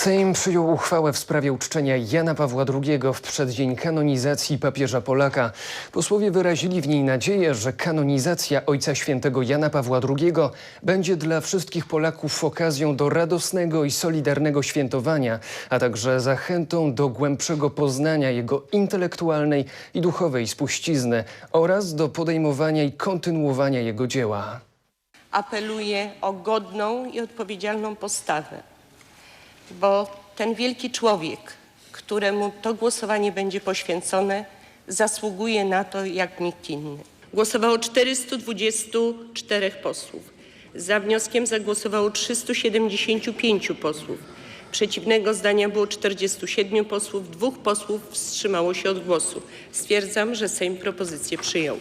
Sejm przyjął uchwałę w sprawie uczczenia Jana Pawła II w przeddzień kanonizacji papieża Polaka. Posłowie wyrazili w niej nadzieję, że kanonizacja Ojca Świętego Jana Pawła II będzie dla wszystkich Polaków okazją do radosnego i solidarnego świętowania, a także zachętą do głębszego poznania jego intelektualnej i duchowej spuścizny oraz do podejmowania i kontynuowania jego dzieła. apeluję o godną i odpowiedzialną postawę, bo ten wielki człowiek, któremu to głosowanie będzie poświęcone, zasługuje na to jak nikt inny. Głosowało 424 posłów. Za wnioskiem zagłosowało 375 posłów. Przeciwnego zdania było 47 posłów, dwóch posłów wstrzymało się od głosu. Stwierdzam, że Sejm propozycję przyjął.